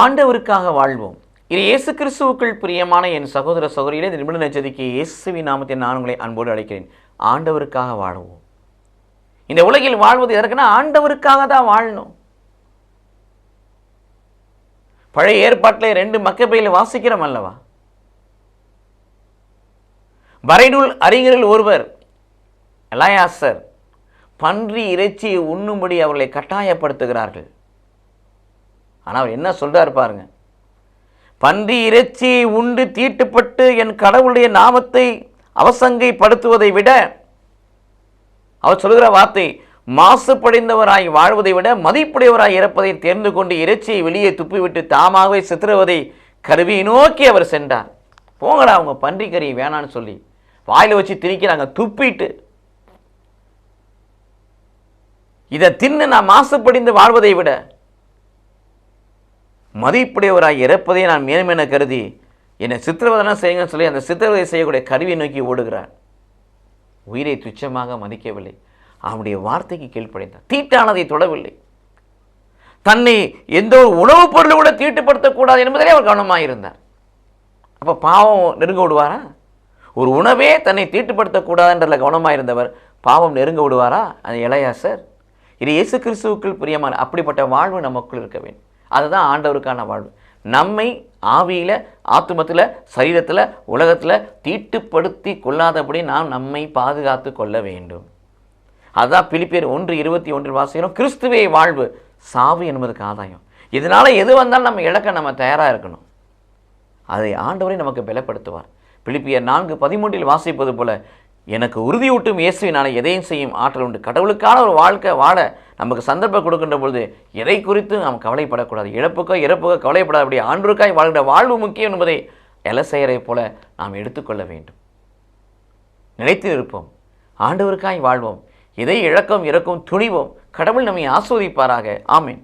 ஆண்டவருக்காக வாழ்வோம். இது இயேசு கிறிஸ்துவுக்குள் பிரியமான என் சகோதர சகோதரியிலே இந்த நிமிட நச்சதிக்கு இயேசுவி நாமத்தை நான் உங்களை அன்போடு அழைக்கிறேன். ஆண்டவருக்காக வாழுவோம். இந்த உலகில் வாழ்வது எதற்குன்னா ஆண்டவருக்காக தான் வாழணும். பழைய ஏற்பாட்டில் ரெண்டு மக்கப்பையில் வாசிக்கிறோம் அல்லவா? வரைநூல் அறிஞரில் ஒருவர் எலாயாசர் பன்றி இறைச்சியை உண்ணும்படி அவர்களை கட்டாயப்படுத்துகிறார்கள். ஆனால் அவர் என்ன சொல்கிறார் பாருங்க. பன்றி இறைச்சி உண்டு தீட்டுப்பட்டு என் கடவுளுடைய நாமத்தை அவசங்கைப்படுத்துவதை விட அவர் சொல்கிற வார்த்தை மாசுபடைந்தவராய் வாழ்வதை விட மதிப்புடையவராய் இறப்பதை தேர்ந்து கொண்டு இறைச்சியை வெளியே துப்பிவிட்டு தாமாகவே சித்திரவதை கருவியை நோக்கி அவர் சென்றார். போங்கடா அவங்க பன்றி கறி வேணான்னு சொல்லி. வாயில் வச்சு திணிக்கிறாங்க துப்பிட்டு. இதை தின்னு நான் மாசுபடிந்து வாழ்வதை விட மதிப்புடையவராய் இறப்பதை நான் மேன்மென கருதி என்னை சித்திரவதனை செய்யுங்கன்னு சொல்லி அந்த சித்திரவதை செய்யக்கூடிய கருவியை நோக்கி ஓடுகிறார். உயிரை துச்சமாக மதிக்கவில்லை. அவனுடைய வார்த்தைக்கு கீழ்ப்படைந்தார் தீட்டானதை தொடவில்லை. தன்னை எந்த ஒரு உணவுப் பொருளை கூட தீட்டுப்படுத்தக்கூடாது என்பதிலே அவர் கவனமாக இருந்தார் அப்போ பாவம் நெருங்க விடுவாரா? ஒரு உணவே தன்னை தீட்டுப்படுத்தக்கூடாதுன்றதில் கவனமாக இருந்தவர் பாவம் நெருங்க விடுவாரா? அது இளையாசர் இது இயேசு கிறிஸ்துவுக்குள் பிரியமான அப்படிப்பட்ட வாழ்வு நமக்குள் இருக்க வேண்டும். அதுதான் ஆண்டவருக்கான வாழ்வு. நம்மை ஆவியில் ஆத்துமத்தில் சரீரத்தில் உலகத்தில் தீட்டுப்படுத்தி கொள்ளாதபடி நாம் நம்மை பாதுகாத்து கொள்ள வேண்டும். அதுதான் பிலிப்பியர் ஒன்று இருபத்தி ஒன்றில் வாசிக்கிறோம் கிறிஸ்துவே வாழ்வு சாவு என்பதுக்கு ஆதாயம். இதனால் எது வந்தாலும் நம்ம இழக்க நம்ம தயாராக இருக்கணும். அதை ஆண்டவரை நமக்கு பலப்படுத்துவார். பிலிப்பியர் நான்கு பதிமூன்றில் வாசிப்பது போல எனக்கு உறுதியூட்டும் இயேசுவினால எதையும் செய்யும் ஆற்றல் உண்டு. கடவுளுக்கான ஒரு வாழ்க்கை வாழ நமக்கு சந்தர்ப்பம் கொடுக்கின்ற பொழுது எதை குறித்து நாம் கவலைப்படக்கூடாது. இழப்புக்கோ இறப்புக்கோ கவலைப்படாது அப்படி ஆண்டுக்காய் வாழ்கிற வாழ்வு முக்கியம் என்பதை எலசெயரை போல நாம் எடுத்துக்கொள்ள வேண்டும். நினைத்து இருப்போம் ஆண்டவருக்காய் வாழ்வோம். எதை இழக்கம் இறக்கும் துணிவோம். கடவுள் நம்மை ஆஸ்வதிப்பாராக. ஆமீன்.